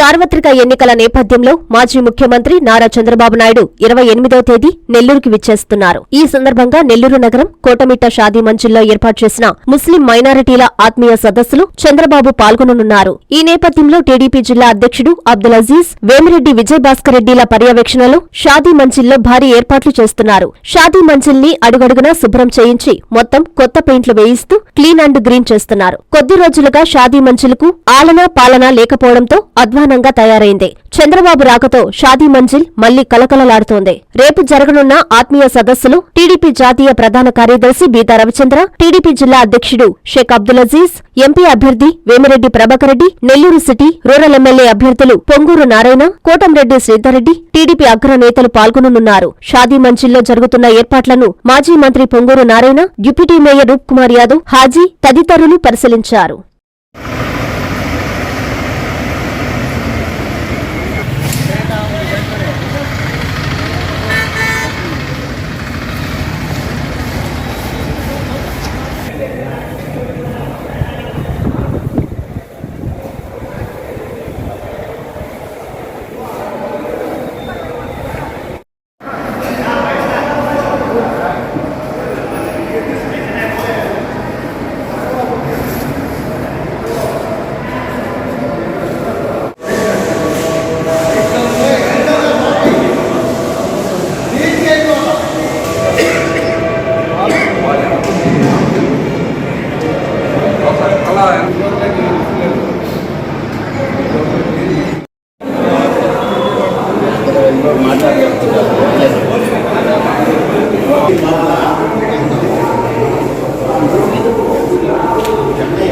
సార్వత్రిక ఎన్నికల నేపథ్యంలో మాజీ ముఖ్యమంత్రి నారా చంద్రబాబు నాయుడు ఇరవై ఎనిమిదవ తేదీ నెల్లూరుకి విచ్చేస్తున్నారు. ఈ సందర్భంగా నెల్లూరు నగరం కోటమిట్ట షాదీ మంజిల్లో ఏర్పాటు చేసిన ముస్లిం మైనారిటీల ఆత్మీయ సదస్సులో చంద్రబాబు పాల్గొననున్నారు. ఈ నేపథ్యంలో టీడీపీ జిల్లా అధ్యక్షుడు అబ్దుల్ అజీజ్ వేమిరెడ్డి విజయభాస్కర్ రెడ్డిల పర్యవేక్షణలో షాదీ మంజిల్లో భారీ ఏర్పాట్లు చేస్తున్నారు. షాదీ మంజిల్ని అడుగడుగునా శుభ్రం చేయించి మొత్తం కొత్త పెయింట్లు వేయిస్తూ క్లీన్ అండ్ గ్రీన్ చేస్తున్నారు. కొద్ది రోజులుగా షాదీ మంజిల్కు ఆలనా పాలనా లేకపోవడంతో వాహనంగా తయారైంది. చంద్రబాబు రాకతో షాదీ మంజిల్ మళ్ళీ కలకలలాడుతోంది. రేపు జరగనున్న ఆత్మీయ సదస్సులో టీడీపీ జాతీయ ప్రధాన కార్యదర్శి బీతా రవిచంద్ర టీడీపీ జిల్లా అధ్యక్షుడు షేక్ అబ్దుల్ అజీజ్ ఎంపీ అభ్యర్థి Vemireddy Prabhakar Reddy Nellore city rural MLA అభ్యర్థులు పొంగూరు నారాయణ కోటంరెడ్డి శ్రీధర్రెడ్డి టీడీపీ అగ్రనేతలు పాల్గొననున్నారు. షాదీ మంజిల్లో జరుగుతున్న ఏర్పాట్లను మాజీ మంత్రి పొంగూరు నారాయణ డిప్యూటీ మేయర్ రూప్ కుమార్ యాదవ్ హాజీ తదితరులు పరిశీలించారు. Thank you.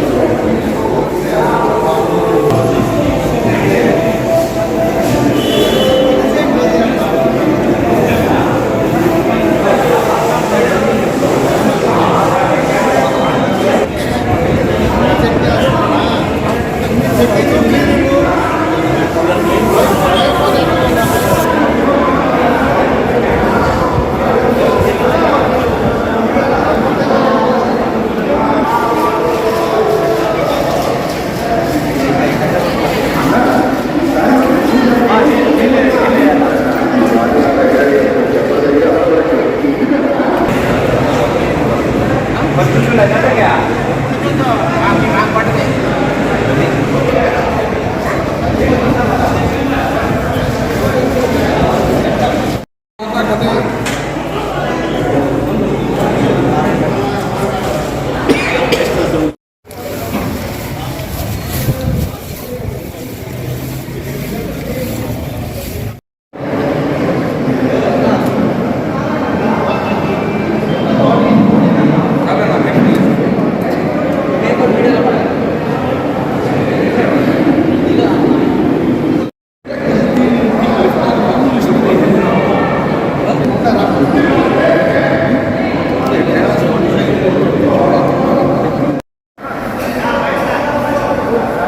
Thank you.